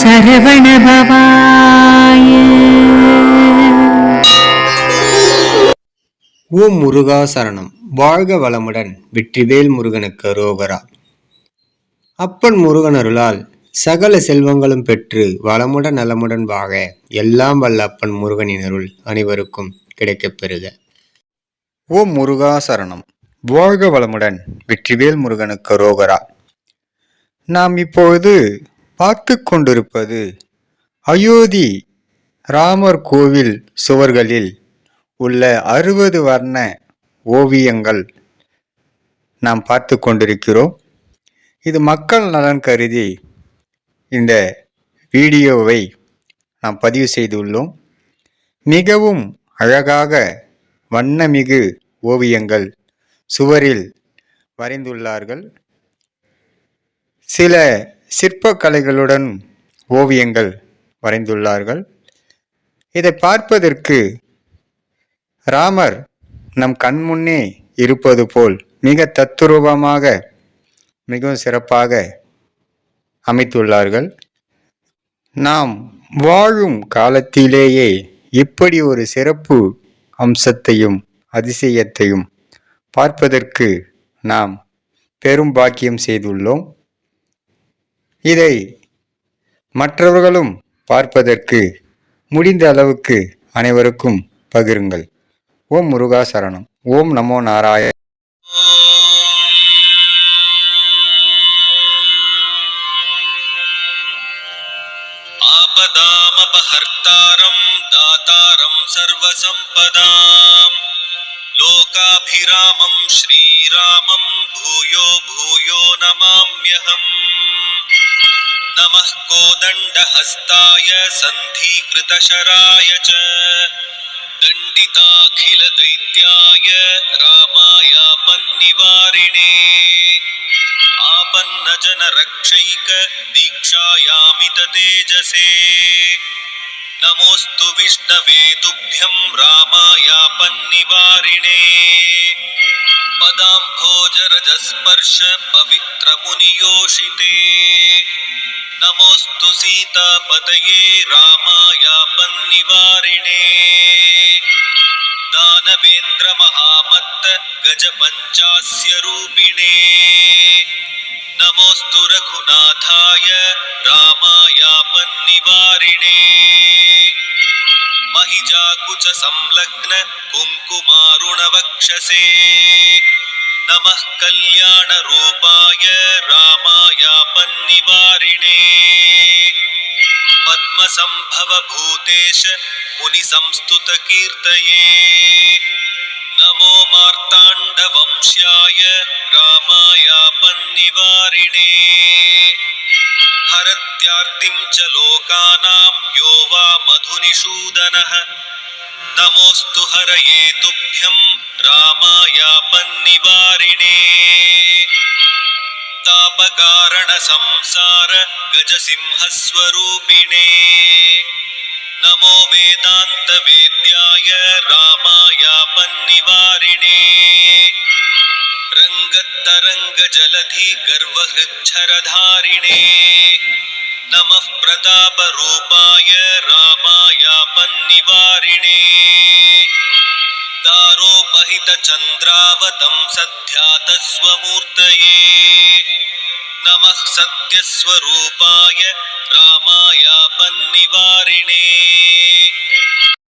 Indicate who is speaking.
Speaker 1: சரவணபவாய
Speaker 2: ஓம் முருகா சரணம். வாழ்க வளமுடன் வெற்றிவேல் முருகனுக்கு ரோகரா அப்பன் முருகன் அருளால் சகல செல்வங்களும் பெற்று வளமுடன் நலமுடன் வாக எல்லாம் வல்ல அப்பன் முருகனின் அருள் அனைவருக்கும் கிடைக்கப் பெறுக. ஓம் முருகா சரணம். வாழ்க வளமுடன் வெற்றிவேல் முருகனுக்கு ரோகரா நாம் இப்பொழுது பார்த்து கொண்டிருப்பது அயோத்தி ராமர் கோவில் சுவர்களில் உள்ள அறுபது வர்ண ஓவியங்கள் நாம் பார்த்து கொண்டிருக்கிறோம். இது மக்கள் நலன் கருதி இந்த வீடியோவை நாம் பதிவு செய்துள்ளோம். மிகவும் அழகாக வண்ணமிகு ஓவியங்கள் சுவரில் வரைந்துள்ளார்கள். சில சிற்பக்கலைகளுடன் ஓவியங்கள் வரைந்துள்ளார்கள். இதை பார்ப்பதற்கு ராமர் நம் கண்முன்னே இருப்பது போல் மிக தத்துரூபமாக மிகவும் சிறப்பாக அமைத்துள்ளார்கள். நாம் வாழும் காலத்திலேயே இப்படி ஒரு சிறப்பு அம்சத்தையும் அதிசயத்தையும் பார்ப்பதற்கு நாம் பெரும் பாக்கியம் செய்துள்ளோம். இதை மற்றவர்களும் பார்ப்பதற்கு முடிந்த அளவுக்கு அனைவருக்கும் பகிருங்கள். ஓம் முருகா சரணம். ஓம் நமோ நாராயண
Speaker 3: ஆபதாமபஹர்த்தாரம் தாத்தாரம் சர்வசம்பதாம். லோகாபிராமம் ஸ்ரீராமம் பூயோ பூயோ நமாம்யகம் नमः कोदण्डहस्ताय सन्धीकृतशराय च। दण्डिताखिलदैत्याय रामायापन्निवारिणे। आपन्नजनरक्षैक दीक्षायामित तेजसे नमोऽस्तु विष्णवे तुभ्यं रामायापन्निवारिणे। पदाम्भोजरजस्पर्श पवित्रमुनियोषिते। नमोऽस्तु सीतापतये रामायापन्निवारिणे दानवेन्द्रमहामत्त गजपञ्चास्य रूपिणे नमोऽस्तु रघुनाथाय रामायापन्निवारिणे महिजाकुच संलग्न कुङ्कुमारुणवक्षसे नमः कल्याणरूपाय रामायापन्निवारिणे पद्मसम्भवभूतेश मुनिसंस्तुतकीर्तये। नमो मार्ताण्डवंश्याय रामायापन्निवारिणे हरत्यार्तिं च लोकानां यो वा मधुनिषूदनः। नमोऽस्तु हरये तुभ्यं रामायापन्निवारिणे तापकारणसंसार गजसिंहस्वरूपिणे। नमो वेदान्तवेद्याय रामायापन्निवारिणे। रङ्गत्तरङ्गजलधि गर्वहृच्छरधारिणे नमः प्रतापरूपाय रामायापन्निवारिणे। दारोपहितचन्द्रावतं सध्यातस्वमूर्तये। नमः सत्यस्वरूपाय रामायापन्निवारिणे